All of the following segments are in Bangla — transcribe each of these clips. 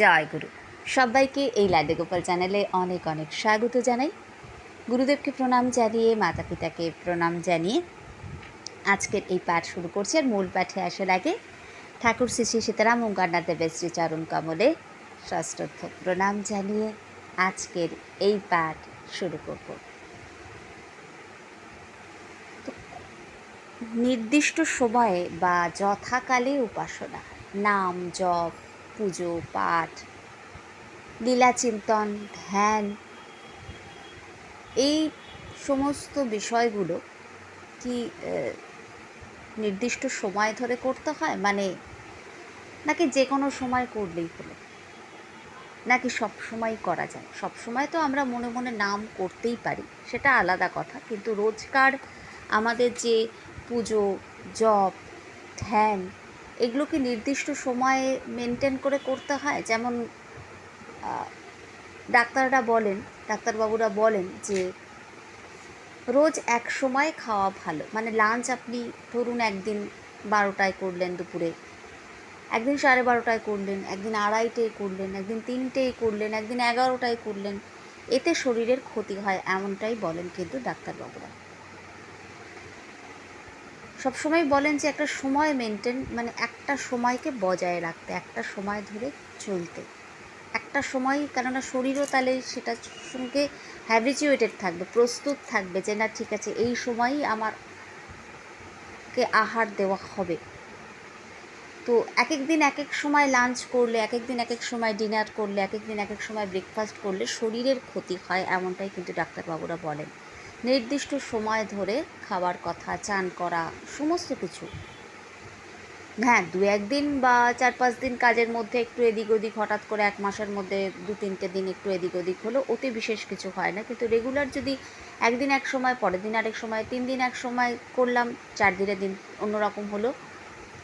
জয় গুরু। সবাইকে এই লাড্ডু গোপাল চ্যানেলে অনেক অনেক স্বাগত জানাই। গুরুদেবকে প্রণাম জানিয়ে মাতা পিতাকে প্রণাম জানিয়ে আজকের এই পাঠ শুরু করছি। আর মূল পাঠে আসার আগে ঠাকুর শ্রী শ্রী সীতারাম ওঙ্কারনাথ দেবের শ্রীচরণ কমলে সশ্রদ্ধ প্রণাম জানিয়ে আজকের এই পাঠ শুরু করব। নির্দিষ্ট সময়ে বা যথাকালে উপাসনা, নাম জপ পুজো, পাঠ লীলা চিন্তন ধ্যান, এই সমস্ত বিষয়গুলো কি নির্দিষ্ট সময় ধরে করতে হয়? মানে নাকি যে কোনো সময় করলেই হলো? নাকি সব সময় করা যায়? সব সময় তো আমরা মনে মনে নাম করতেই পারি, সেটা আলাদা কথা। কিন্তু রোজকার আমাদের যে পুজো, জপ, ধ্যান এগুলো কি নির্দিষ্ট সময়ে মেনটেন করে করতে হয়? যেমন ডাক্তাররা বলেন, ডাক্তারবাবুরা বলেন যে, রোজ এক সময় খাওয়া ভালো। মানে লাঞ্চ আপনি ধরুন একদিন বারোটায় করলেন দুপুরে। একদিন সাড়ে বারোটায় করলেন, একদিন আড়াইটেয় করলেন, একদিন তিনটেয় করলেন, একদিন এগারোটায় করলেন। এতে শরীরের ক্ষতি হয় এমনটাই বলেন কিন্তু ডাক্তারবাবুরা। সবসময় বলেন যে একটা সময় মেনটেন মানে একটা সময়কে বজায় রাখতে, একটা সময় ধরে চলতে। একটা সময়, কেননা শরীরও তাহলে সেটার সঙ্গে হ্যাবিচুয়েটেড থাকবে, প্রস্তুত থাকবে যে না, ঠিক আছে, এই সময়ই আমার কে আহার দেওয়া হবে। তো এক এক দিন এক এক সময় লাঞ্চ করলে এক এক দিন এক এক সময় ডিনার করলে এক এক দিন এক এক সময় ব্রেকফাস্ট করলে শরীরের ক্ষতি হয় এমনটাই কিন্তু ডাক্তারবাবুরা বলেন। নির্দিষ্ট সময় ধরে খাবার কথা চান করা, সমস্ত কিছু। হ্যাঁ দু একদিন বা চার পাঁচ দিন কাজের মধ্যে একটু এদিক ওদিক, হঠাৎ করে এক মাসের মধ্যে দু তিনটে দিন একটু এদিক ওদিক হলো ওতে বিশেষ কিছু হয় না। কিন্তু রেগুলার যদি একদিন এক সময়, পরের দিন আরেক সময়, তিন দিন এক সময় করলাম, চার দিনের দিন অন্যরকম হলো।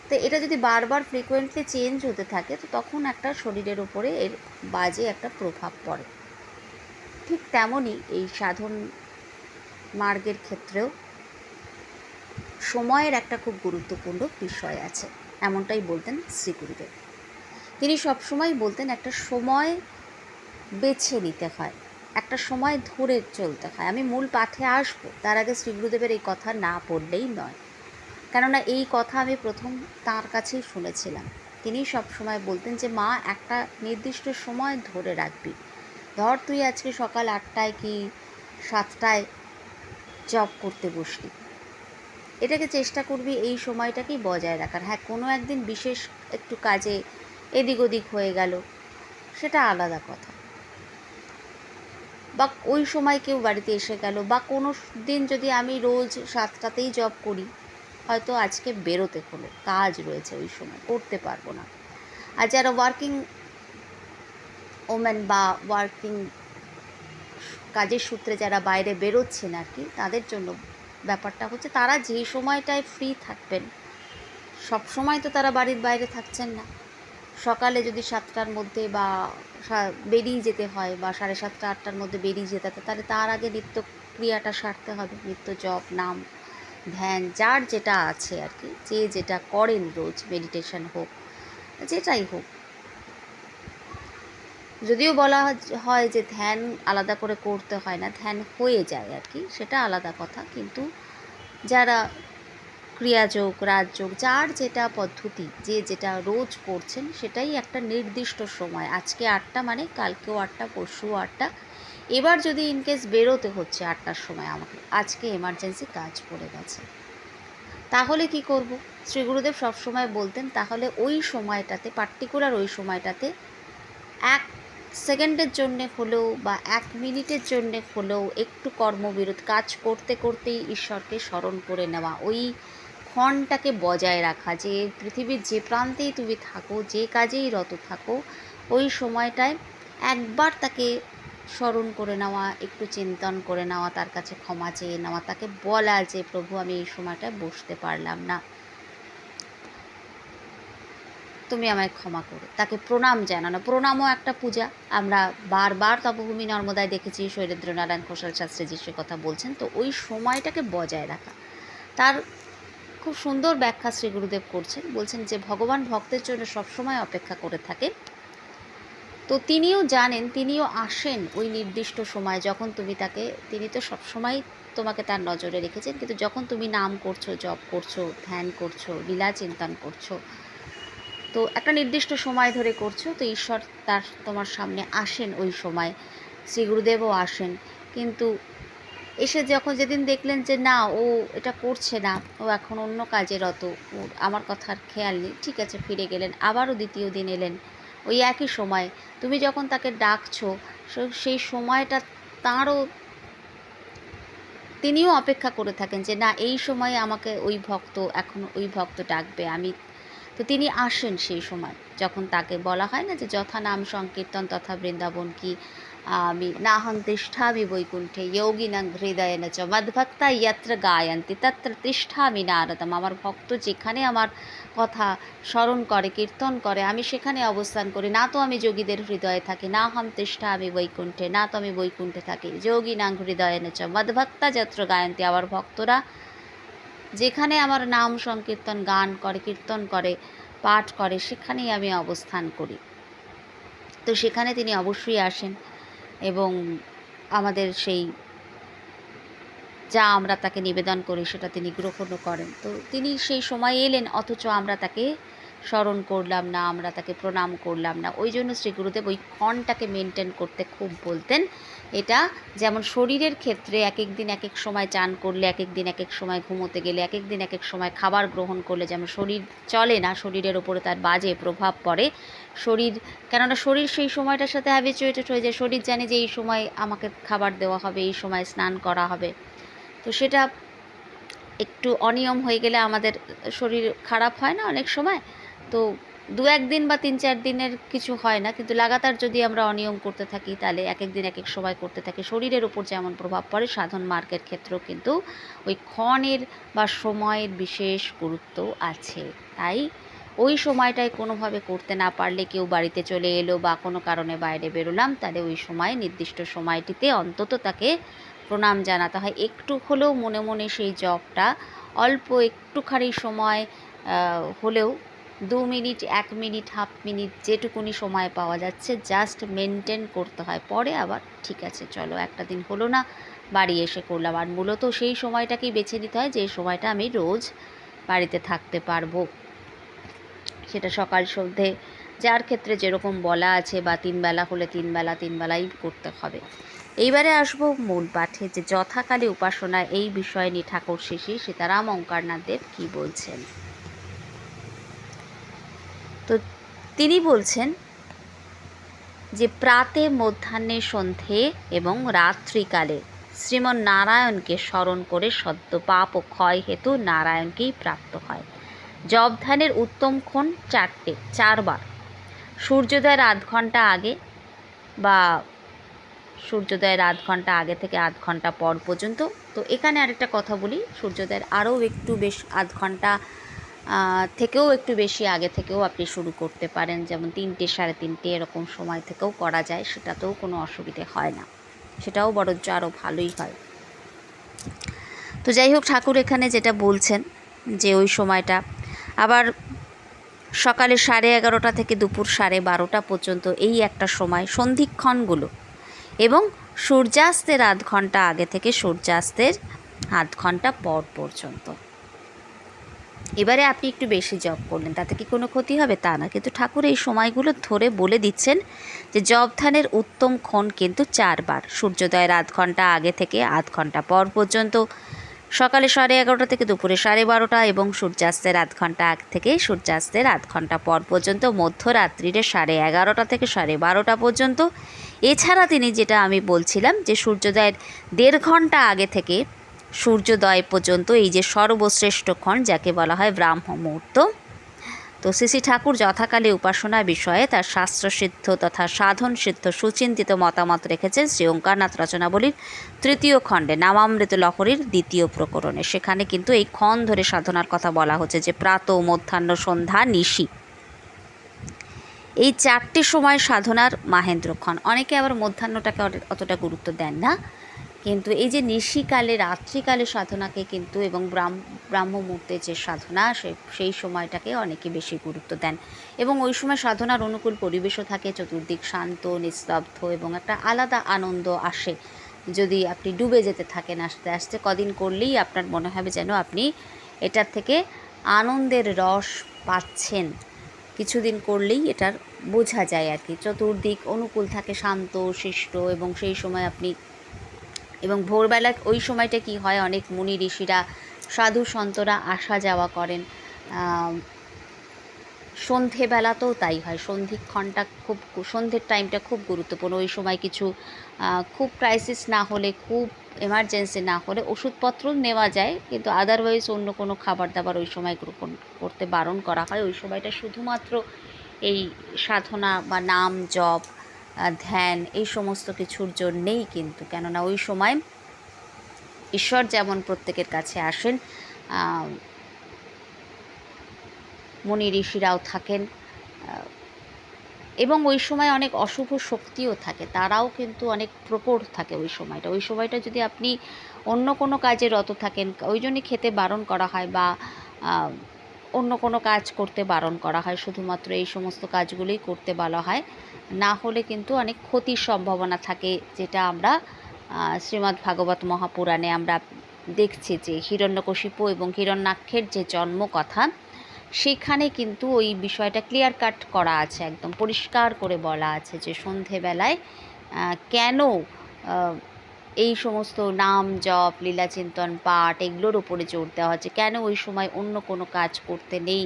তো এটা যদি বারবার ফ্রিকোয়েন্টলি চেঞ্জ হতে থাকে, তো তখন একটা শরীরের উপরে এর বাজে একটা প্রভাব পড়ে। ঠিক তেমনই এই সাধন মার্গের ক্ষেত্রেও সময়ের একটা খুব গুরুত্বপূর্ণ বিষয় আছে। এমনটাই বলতেন শ্রী গুরুদেব। তিনি সবসময় বলতেন একটা সময় বেছে নিতে হয়, একটা সময় ধরে চলতে হয়। আমি মূল পাঠে আসব, তার আগে শ্রী গুরুদেবের এই কথা না পড়লেই নয়। কেননা এই কথা আমি প্রথম তার কাছেই শুনেছিলাম। তিনি সব সময় বলতেন যে, মা, একটা নির্দিষ্ট সময় ধরে রাখবি। ধর, তুই আজকে সকাল আটটায় কি সাতটায় জব করতে বসলি। এটাকে চেষ্টা করবি এই সময়টাকেই বজায় রাখার। হ্যাঁ কোনো একদিন বিশেষ একটু কাজে এদিক ওদিক হয়ে গেল, সেটা আলাদা কথা। বা ওই সময় কেউ বাড়িতে এসে গেল, বা কোনো দিন যদি আমি রোজ সাতটাতেই জব করি, হয়তো আজকে বেরোতে হলো, কাজ রয়েছে ওই সময়, করতে পারব না। আর যারা ওয়ার্কিং ওমেন বা ওয়ার্কিং কাজের সূত্রে যারা বাইরে বেরোচ্ছেন আর কি, তাদের জন্য ব্যাপারটা হচ্ছে তারা যে সময়টায় ফ্রি থাকবেন, সব সময় তো তারা বাড়ির বাইরে থাকছেন না। সকালে যদি সাতটার মধ্যে বা বেরিয়ে যেতে হয় বা সাড়ে সাতটা, আটটার মধ্যে বেরিয়ে যেতে হয়, তাহলে তার আগে নিত্য ক্রিয়াটা সারতে হবে। নিত্য জপ, নাম, ধ্যান, যার যেটা আছে আর কি, যে যেটা করেন রোজ মেডিটেশন হোক, যেটাই হোক। যদিও বলা হয় যে ধ্যান আলাদা করে করতে হয় না, ধ্যান হয়ে যায় আর কি, সেটা আলাদা কথা। কিন্তু যারা ক্রিয়াযোগ, রাজযোগ, যার যেটা পদ্ধতি, যে যেটা রোজ করছেন, সেটাই একটা নির্দিষ্ট সময়। আজকে আটটা মানে কালকেও আটটা পরশু আটটা। এবার যদি ইনকেস বেরোতে হচ্ছে আটটার সময় আমাকে, আজকে এমার্জেন্সি কাজ পড়ে গেছে। তাহলে কি করব? শ্রী গুরুদেব সবসময় বলতেন, তাহলে ওই সময়টাতে পার্টিকুলার ওই সময়টাতে এক সেকেন্ডের জন্যে হলেও বা এক মিনিটের জন্যে হলেও একটু কর্মবিরত কাজ করতে করতেই ঈশ্বরকে স্মরণ করে নেওয়া। ওই ক্ষণটাকে বজায় রাখা যে পৃথিবীর যে প্রান্তেই তুমি থাকো, যে কাজেই রত থাকো, ওই সময়টায় একবার তাকে স্মরণ করে নেওয়া, একটু চিন্তন করে নেওয়া, তার কাছে ক্ষমা চেয়ে নেওয়া, তাকে বলা যে, প্রভু, আমি এই সময়টায় বসতে পারলাম না। তুমি আমায় ক্ষমা করো। তাকে প্রণাম জানানো। প্রণামও একটা পূজা। আমরা বারবার তপভূমি নর্মদায় দেখেছি শৈলেন্দ্রনারায়ণ ঘোষাল শাস্ত্রীজি সে কথা বলছেন। তো ওই সময়টাকে বজায় রাখা। তার খুব সুন্দর ব্যাখ্যা শ্রী গুরুদেব করছেন। বলছেন যে, ভগবান ভক্তের জন্য সবসময় অপেক্ষা করে থাকে তো তিনিও জানেন, তিনিও আসেন ওই নির্দিষ্ট সময় যখন তুমি তাকে, তিনি তো সবসময় তোমাকে তার নজরে রেখেছেন। কিন্তু যখন তুমি নাম করছ, জপ করছ, ধ্যান করছ, লীলা চিন্তন করছ তো একটা নির্দিষ্ট সময় ধরে করছ, তো ঈশ্বর তার তোমার সামনে আসেন ওই সময়। শ্রী গুরুদেবও আসেন। কিন্তু এসে যখন যেদিন দেখলেন যে না, ও এটা করছে না, ও এখন অন্য কাজে রত, ওর আমার কথার খেয়াল নেই, ঠিক আছে, ফিরে গেলেন, আবারও দ্বিতীয় দিন এলেন ওই একই সময়। তুমি যখন তাকে ডাকছো সেই সময়টা তাঁরও তিনিও অপেক্ষা করে থাকেন যে না, এই সময়ে আমাকে ওই ভক্ত, এখন ওই ভক্ত ডাকবে, আমি তো তিনি আসেন সেই সময়, যখন তাকে বলা হয় না যে যথা নাম সংকীর্তন তথা বৃন্দাবন কি আমি নাহং তিষ্ঠামি বৈকুণ্ঠে যোগিনাং হৃদয়ে চ মদ্ভক্তা ইয়ত্র গায়ন্তি তত্র তিষ্ঠামি নারদম। আমার ভক্ত যেখানে আমার কথা স্মরণ করে, কীর্তন করে, আমি সেখানে অবস্থান করি। না তো আমি যোগীদের হৃদয়ে থাকি না হম তিষ্ঠা আমি বৈকুণ্ঠে, না তো আমি বৈকুণ্ঠে থাকি। যোগিনাং হৃদয়ে চ মদ্ভক্তা যত্র গায়ন্তি। আমার ভক্তরা যেখানে আমার নাম সংকীর্তন, গান করে, কীর্তন করে, পাঠ করে, সেখানেই আমি অবস্থান করি। তো সেখানে তিনি অবশ্যই আসেন এবং আমাদের সেই যা আমরা তাকে নিবেদন করি সেটা তিনি গ্রহণও করেন। তো তিনি সেই সময় এলেন, অথচ আমরা তাকে স্মরণ করলাম না, আমরা তাকে প্রণাম করলাম না। ওই জন্য শ্রী গুরুদেব ওই ক্ষণটাকে মেনটেন করতে খুব বলতেন। এটা যেমন শরীরের ক্ষেত্রে এক এক দিন এক এক সময় চান করলে এক এক দিন এক এক সময় ঘুমোতে গেলে এক এক দিন এক এক সময় খাবার গ্রহণ করলে যেমন শরীর চলে না, শরীরের ওপরে তার বাজে প্রভাব পড়ে। শরীর, কেননা শরীর সেই সময়টার সাথে হ্যাবিচুয়েটেড হয়ে যায়। শরীর জানে যে এই সময় আমাকে খাবার দেওয়া হবে, এই সময় স্নান করা হবে। তো সেটা একটু অনিয়ম হয়ে গেলে আমাদের শরীর খারাপ হয় না অনেক সময়? তো দু একদিন বা তিন চার দিনের কিছু হয় না, কিন্তু লাগাতার যদি আমরা অনিয়ম করতে থাকি, তাহলে এক এক দিন এক এক সময় করতে থাকি। শরীরের উপর যেমন প্রভাব পড়ে, সাধন মার্গের ক্ষেত্রেও কিন্তু ওই ক্ষণের বা সময়ের বিশেষ গুরুত্ব আছে। তাই ওই সময়টায় কোনোভাবে করতে না পারলে কেউ বাড়িতে চলে এলো বা কোনো কারণে বাইরে বেরোলাম, তাহলে ওই সময়, নির্দিষ্ট সময়টিতে অন্তত তাকে প্রণাম জানাতে হয়। একটু হলেও মনে মনে সেই জবটা অল্প একটুখানি সময় হলেও দু মিনিট, এক মিনিট, হাফ মিনিট যেটুকুনি সময় পাওয়া যাচ্ছে জাস্ট মেনটেন করতে হয়। পরে আবার ঠিক আছে, চলো একটা দিন হলো না, বাড়ি এসে করলাম। আর মূলত সেই সময়টাকেই বেছে নিতে হয় যে সময়টা আমি রোজ বাড়িতে থাকতে পারব। সেটা সকাল সন্ধে, যার ক্ষেত্রে যেরকম বলা আছে, বা তিনবেলা হলে তিনবেলা তিনবেলাই করতে হবে। এইবারে আসব মূল পাঠে, যে যথাকালে উপাসনা, এই বিষয় নিয়ে ঠাকুর শিশি সীতারাম অঙ্কারনাথ দেব কী বলছেন তো তিনি বলছেন যে প্রাতে, মধ্যাহ্নে, সন্ধে এবং রাত্রিকালে শ্রীমন নারায়ণকে স্মরণ করে সদ্য পাপ ও ক্ষয় হেতু নারায়ণকেই প্রাপ্ত হয়। জব ধ্যানের উত্তম ক্ষণ চারটে, চারবার। সূর্যোদয়ের আধ ঘণ্টা আগে বা সূর্যোদয়ের আধ ঘণ্টা আগে থেকে আধ ঘণ্টা পর পর্যন্ত। তো এখানে আরেকটা কথা বলি, সূর্যোদয়ের আরও একটু বেশ আধ ঘণ্টা থেকেও একটু বেশি আগে থেকেও আপনি শুরু করতে পারেন। যেমন তিনটে, সাড়ে তিনটে এরকম সময় থেকেও করা যায়, সেটাতেও কোনো অসুবিধে হয় না। সেটাও বরঞ্চ আরও ভালোই হয়। তো যাই হোক, ঠাকুর এখানে যেটা বলছেন যে ওই সময়টা, আবার সকালে সাড়ে এগারোটা থেকে দুপুর সাড়ে বারোটা পর্যন্ত এই একটা সময় সন্ধিক্ষণগুলো এবং সূর্যাস্তের আধ ঘণ্টা আগে থেকে সূর্যাস্তের আধ ঘণ্টা পর পর্যন্ত। এবারে আপনি একটু বেশি জব করলেন, তাতে কি কোনো ক্ষতি হবে? তা না, কিন্তু ঠাকুর এই সময়গুলো ধরে বলে দিচ্ছেন যে জব উত্তম ক্ষণ কিন্তু চারবার। সূর্যোদয়ের আধ ঘণ্টা আগে থেকে আধ ঘণ্টা পর পর্যন্ত সকালে সাড়ে এগারোটা থেকে দুপুরে সাড়ে বারোটা এবং সূর্যাস্তের আধ ঘণ্টা আগ থেকে সূর্যাস্তের আধ ঘণ্টা পর পর্যন্ত মধ্যরাত্রিরে সাড়ে এগারোটা থেকে সাড়ে বারোটা পর্যন্ত। এছাড়া তিনি যেটা আমি বলছিলাম যে সূর্যোদয়ের দেড় ঘণ্টা আগে থেকে সূর্যোদয় পর্যন্ত এই যে সর্বশ্রেষ্ঠ ক্ষণ, যাকে বলা হয় ব্রাহ্ম মুহূর্ত। তো শ্রী ঠাকুর যথাকালে উপাসনা বিষয়ে তার শাস্ত্রসিদ্ধ তথা সাধন সিদ্ধ সুচিন্তিত মতামত রেখেছেন শ্রী ওঙ্কারনাথ রচনাবলীর তৃতীয় খণ্ডে, নামামৃত লহরীর দ্বিতীয় প্রকরণে। সেখানে কিন্তু এই ক্ষণ ধরে সাধনার কথা বলা হচ্ছে যে প্রাত, মধ্যাহ্ন, সন্ধ্যা, নিশি। এই চারটি সময় সাধনার মাহেন্দ্রক্ষণ। অনেকে আবার মধ্যাহ্নটাকে অত- অতটা গুরুত্ব দেন না। কিন্তু এই যে নিশিকালে, রাত্রিকালে সাধনাকে কিন্তু এবং ব্রাহ্ম মুহূর্তের যে সাধনা সেই সময়টাকে অনেকে বেশি গুরুত্ব দেন। এবং ওই সময় সাধনার অনুকূল পরিবেশও থাকে, চতুর্দিক শান্ত, নিস্তব্ধ এবং একটা আলাদা আনন্দ আসে। যদি আপনি ডুবে যেতে থাকেন, আস্তে আস্তে কদিন করলেই আপনার মনে হবে যেন আপনি এটার থেকে আনন্দের রস পাচ্ছেন। কিছুদিন করলেই এটার বোঝা যায় আর কি। চতুর্দিক অনুকূল থাকে, শান্ত, শিষ্ট এবং সেই সময় আপনি এবং ভোরবেলা ওই সময়টা কি হয়, অনেক মুনি ঋষিরা, সাধু সন্তরা আসা যাওয়া করেন। সন্ধেবেলাতেও তাই হয়। সন্ধিক্ষণটা খুব সন্ধ্যের টাইমটা খুব গুরুত্বপূর্ণ। ওই সময় কিছু খুব ক্রাইসিস না হলে, খুব এমার্জেন্সি না হলে ওষুধপত্র নেওয়া যায়, কিন্তু আদারওয়াইজ অন্য কোনো খাবার দাবার ওই সময় গ্রহণ করতে বারণ করা হয়। ওই সময়টা শুধুমাত্র এই সাধনা বা নাম জপ ধ্যান এই সমস্ত কিছুর জন্যেই কিন্তু। কেননা ওই সময় ঈশ্বর যেমন প্রত্যেকের কাছে আসেন মুনি ঋষিরাও থাকেন এবং ওই সময় অনেক অশুভ শক্তিও থাকে, তারাও কিন্তু অনেক প্রকট থাকে ওই সময়টা। ওই সময়টা যদি আপনি অন্য কোনো কাজে রত থাকেন, ওই জন্যই খেতে বারণ করা হয় বা অন্য কোনো কাজ করতে বারণ করা হয়। শুধুমাত্র এই সমস্ত কাজগুলোই করতে বলা হয়। না হলে কিন্তু অনেক ক্ষতির সম্ভাবনা থাকে, যেটা আমরা শ্রীমদ্ ভাগবত মহাপুরাণে আমরা দেখছি যে হিরণ্যকশিপু এবং হিরণ্যাক্ষের যে জন্ম কথা সেখানে কিন্তু ওই বিষয়টা ক্লিয়ার কাট করা আছে, একদম পরিষ্কার করে বলা আছে যে সন্ধেবেলায় কেন এই সমস্ত নাম, জপ লীলা চিন্তন পাঠ এগুলোর উপরে জোর দেওয়া হচ্ছে। কেন ওই সময় অন্য কোনো কাজ করতে নেই?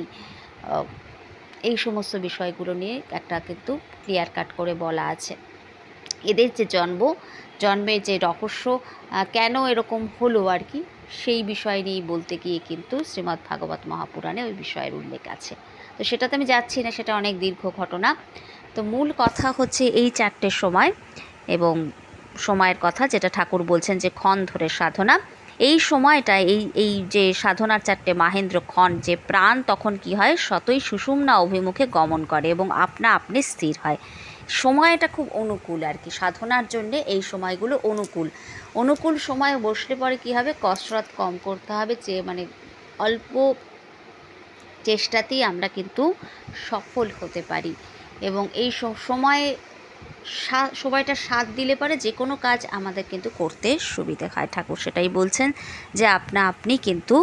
এই সমস্ত বিষয়গুলো নিয়ে একটা কিন্তু ক্লিয়ার কাট করে বলা আছে। এদের যে জন্ম, জন্মের যে রহস্য কেন এরকম হলো আর কি, সেই বিষয় নিয়েই বলতে গিয়ে কিন্তু শ্রীমদ্ ভাগবত মহাপুরাণে ওই বিষয়ের উল্লেখ আছে। তো সেটাতে আমি যাচ্ছি না, সেটা অনেক দীর্ঘ ঘটনা। তো মূল কথা হচ্ছে এই চারটের সময় এবং সময়ের কথা যেটা ঠাকুর বলছেন যে ক্ষণ ধরে সাধনা। এই সময়টা এই এই যে সাধনার চারটে মাহেন্দ্র ক্ষণ, যে প্রাণ তখন কি হয়? শতই সুষুম্না অভিমুখে গমন করে এবং আপনা আপনি স্থির হয়। সময়টা খুব অনুকূল আর কি। সাধনার জন্যে এই সময়গুলো অনুকূল। অনুকূল সময়ে বসলে পরে কী হবে? কসরত কম করতে হবে, যে মানে অল্প চেষ্টাতেই আমরা কিন্তু সফল হতে পারি। এবং এই সময়ে সময়টা সাথ দিলে পরে যে কোনো কাজ আমাদের কিন্তু করতে সুবিধে হয়। ঠাকুর সেটাই বলছেন যে আপনা আপনি কিন্তু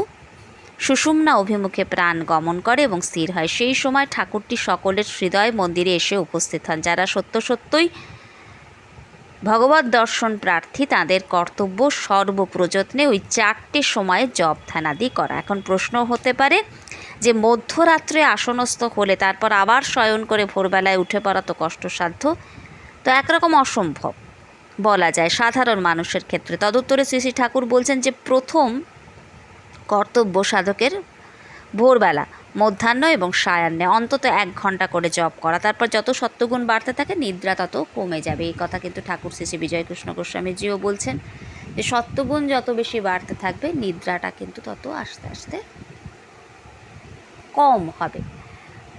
সুষুম্না অভিমুখে প্রাণ গমন করে এবং স্থির হয়। সেই সময় ঠাকুরটি সকলের হৃদয় মন্দিরে এসে উপস্থিত হন। যারা সত্য সত্যই ভগবত দর্শন প্রার্থী, তাদের কর্তব্য সর্বপ্রযত্নে ওই চারটে সময়ে জপ ধ্যানাদি করা। এখন প্রশ্ন হতে পারে যে মধ্যরাত্রে আসনস্থ হলে তারপর আবার শয়ন করে ভোরবেলায় উঠে পড়া তো কষ্টসাধ্য। তো একরকম অসম্ভব বলা যায় সাধারণ মানুষের ক্ষেত্রে। তদুত্তরে শ্রী শ্রী ঠাকুর বলছেন যে, প্রথম কর্তব্য সাধকের ভোরবেলা মধ্যাহ্ন এবং সায়াহ্নে অন্তত এক ঘণ্টা করে জপ করা। তারপর যত সত্যগুণ বাড়তে থাকে, নিদ্রা তত কমে যাবে। এই কথা কিন্তু ঠাকুর শ্রী শ্রী বিজয়কৃষ্ণ গোস্বামীজিও বলছেন যে সত্যগুণ যত বেশি বাড়তে থাকবে, নিদ্রাটা কিন্তু তত আস্তে আস্তে কম হবে।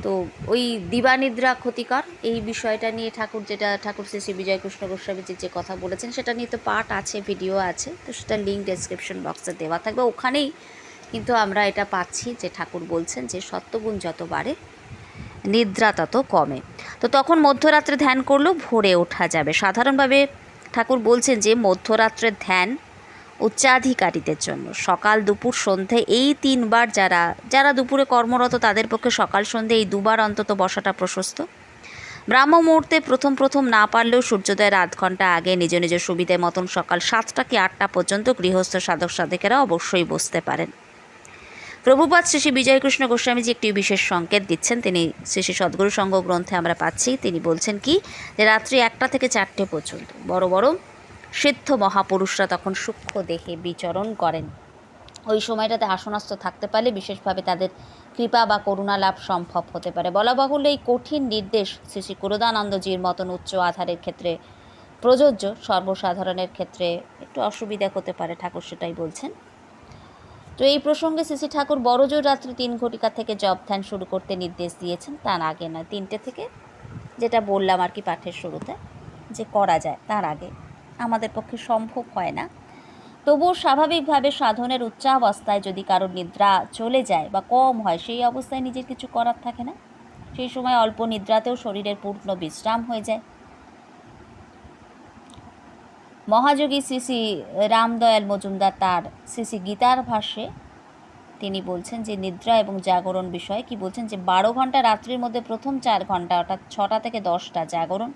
তো ওই দিবানিদ্রা ক্ষতিকর, এই বিষয়টা নিয়ে ঠাকুর যেটা, ঠাকুর শ্রী শ্রী বিজয়কৃষ্ণ গোস্বামীজির যে কথা বলেছেন, সেটা নিয়ে তো পার্ট আছে, ভিডিও আছে, তো সেটা লিঙ্ক ডেসক্রিপশন বক্সে দেওয়া থাকবে। ওখানেই কিন্তু আমরা এটা পাচ্ছি যে ঠাকুর বলছেন যে সত্যগুণ যত বাড়ে, নিদ্রা তত কমে। তো তখন মধ্যরাত্রে ধ্যান করলেও ভোরে ওঠা যাবে। সাধারণভাবে ঠাকুর বলছেন যে মধ্যরাত্রের ধ্যান উচ্চাধিকারীদের জন্য। সকাল, দুপুর, সন্ধে এই তিনবার যারা যারা দুপুরে কর্মরত তাদের পক্ষে সকাল, সন্ধে এই দুবার অন্তত বসাটা প্রশস্ত। ব্রাহ্ম মুহূর্তে প্রথম প্রথম না পারলেও সূর্যোদয়ের আধ ঘণ্টা আগে নিজ নিজ সুবিধে মতন সকাল সাতটা কি আটটা পর্যন্ত গৃহস্থ সাধক সাধকেরা অবশ্যই বসতে পারেন। প্রভুপাত শ্রী শ্রী বিজয়কৃষ্ণ গোস্বামীজি একটি বিশেষ সংকেত দিচ্ছেন। তিনি শ্রী শ্রী সদ্গুরু সংঘ গ্রন্থে আমরা পাচ্ছি। তিনি বলছেন কি যে, রাত্রি একটা থেকে চারটে পর্যন্ত। বড় বড় সিদ্ধ মহাপুরুষরা তখন সূক্ষ্ম দেহে বিচরণ করেন। ওই সময়টাতে আসনস্থ থাকতে পারলে বিশেষভাবে তাদের কৃপা বা করুণা লাভ সম্ভব হতে পারে। বলা বাহুল্য, এই কঠিন নির্দেশ শ্রী শ্রী কুরদানন্দজির মতন উচ্চ আধারের ক্ষেত্রে প্রযোজ্য, সর্বসাধারণের ক্ষেত্রে একটু অসুবিধা হতে পারে, ঠাকুর সেটাই বলছেন। তো এই প্রসঙ্গে শ্রী ঠাকুর বড়জোর রাত্রি তিন ঘটিকা থেকে জব ধ্যান শুরু করতে নির্দেশ দিয়েছেন, তার আগে নয়, তিনটে থেকে যেটা বললাম আর কি পাঠের শুরুতে, যে করা যায়, তার আগে। আমাদের পক্ষে সম্ভব হয় না। তবুও স্বাভাবিকভাবে সাধনের উচ্চাবস্থায় যদি কারোর নিদ্রা চলে যায় বা কম হয়, সেই অবস্থায় নিজের কিছু করার থাকে না। সেই সময় অল্প নিদ্রাতেও শরীরের পূর্ণ বিশ্রাম হয়ে যায়। মহাযোগী শ্রী রামদয়াল মজুমদার তার শ্রী গীতার ভাষ্যে তিনি বলছেন যে, নিদ্রা এবং জাগরণ বিষয়ে কি বলছেন যে, বারো ঘণ্টা রাত্রির মধ্যে প্রথম চার ঘণ্টা অর্থাৎ ছটা থেকে দশটা জাগরণ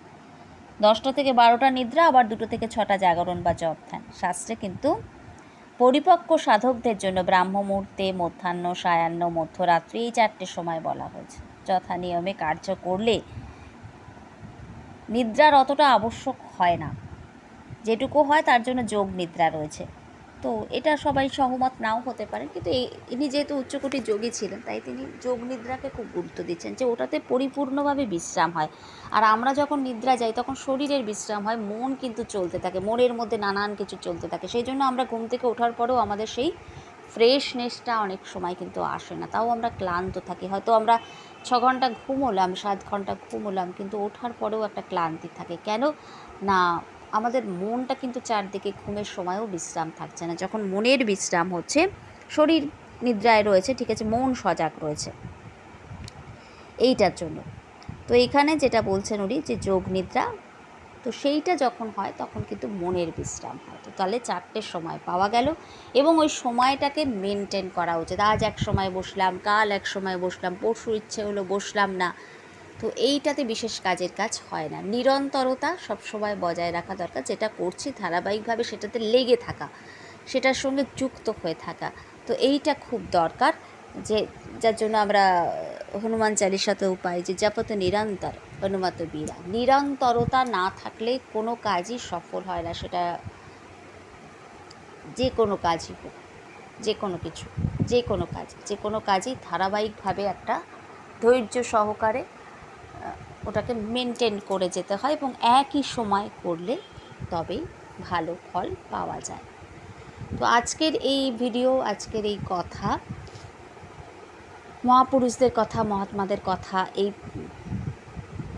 দশটা থেকে বারোটা নিদ্রা, আবার দুটো থেকে ছটা জাগরণ বা জপ ধ্যান। শাস্ত্রে কিন্তু পরিপক্ক সাধকদের জন্য ব্রাহ্ম মুহূর্তে, মধ্যাহ্ন, সায়াহ্ন, মধ্যরাত্রি এই চারটে সময় বলা হয়েছে। যথা নিয়মে কার্য করলে নিদ্রার অতটা আবশ্যক হয় না। যেটুকু হয় তার জন্য যোগ নিদ্রা রয়েছে। তো এটা সবাই সহমত নাও হতে পারেন কিন্তু ইনি যেহেতু উচ্চকোটি যোগী ছিলেন, তাই তিনি যোগ নিদ্রাকে খুব গুরুত্ব দিচ্ছেন যে ওটাতে পরিপূর্ণভাবে বিশ্রাম হয়। আর আমরা যখন নিদ্রা যাই, তখন শরীরের বিশ্রাম হয়, মন কিন্তু চলতে থাকে, মনের মধ্যে নানান কিছু চলতে থাকে। সেই জন্য আমরা ঘুম থেকে ওঠার পরেও আমাদের সেই ফ্রেশনেসটা অনেক সময় কিন্তু আসে না। তাও আমরা ক্লান্ত থাকি। হয়তো আমরা ছ ঘণ্টা ঘুমোলাম, সাত ঘণ্টা ঘুমোলাম, কিন্তু ওঠার পরেও একটা ক্লান্তি থাকে। কেন? না আমাদের মনটা কিন্তু চারদিকে ঘুমের সময়ও বিশ্রাম থাকছে না। যখন মনের বিশ্রাম হচ্ছে, শরীর নিদ্রায় রয়েছে, ঠিক আছে, মন সজাগ রয়েছে। এইটার জন্য। তো এখানে যেটা বলছেন উনি যে যোগ নিদ্রা, তো সেইটা যখন হয় তখন কিন্তু মনের বিশ্রাম হয়। তো তাহলে চারটের সময় পাওয়া গেল এবং ওই সময়টাকে মেনটেন করা উচিত। আজ এক সময় বসলাম, কাল এক সময় বসলাম, পরশু ইচ্ছে হলো বসলাম না। তো এইটাতে বিশেষ কাজের কাজ হয় না। নিরন্তরতা সবসময় বজায় রাখা দরকার। যেটা করছি ধারাবাহিকভাবে সেটাতে লেগে থাকা, সেটার সঙ্গে যুক্ত হয়ে থাকা, তো এইটা খুব দরকার যে, যার জন্য আমরা হনুমান চালিসাতেও পাই যে জাপত নিরন্তর হনুমত বীরা নিরন্তরতা না থাকলে কোনো কাজই সফল হয় না। সেটা যে কোনো কাজই হোক, যে কোনো কিছু, যে কোনো কাজ, যে কোনো কাজই ধারাবাহিকভাবে একটা ধৈর্য সহকারে ওটাকে মেনটেন করে যেতে হয় এবং একই সময় করলে তবেই ভালো ফল পাওয়া যায়। তো আজকের এই ভিডিও আজকের এই কথা, মহাপুরুষদের কথা, মহাত্মাদের কথা, এই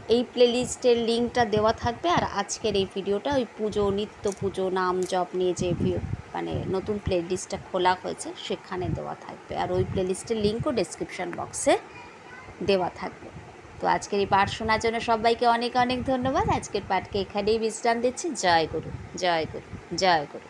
এই প্লেলিস্টের লিঙ্কটা দেওয়া থাকবে আর আজকের এই ভিডিওটা ওই পুজো, নিত্য পুজো, নাম জপ নিয়ে যে ভি- মানে নতুন প্লেলিস্টটা খোলা হয়েছে সেখানে দেওয়া থাকবে। আর ওই প্লেলিস্টের লিঙ্কও ডেসক্রিপশন বক্সে দেওয়া থাকবে। তো আজকের এই পাঠ শোনার জন্য সবাইকে অনেক অনেক ধন্যবাদ। আজকের পাঠকে এখানেই বিশ্রাম দিচ্ছি। জয় গুরু জয় গুরু জয় গুরু।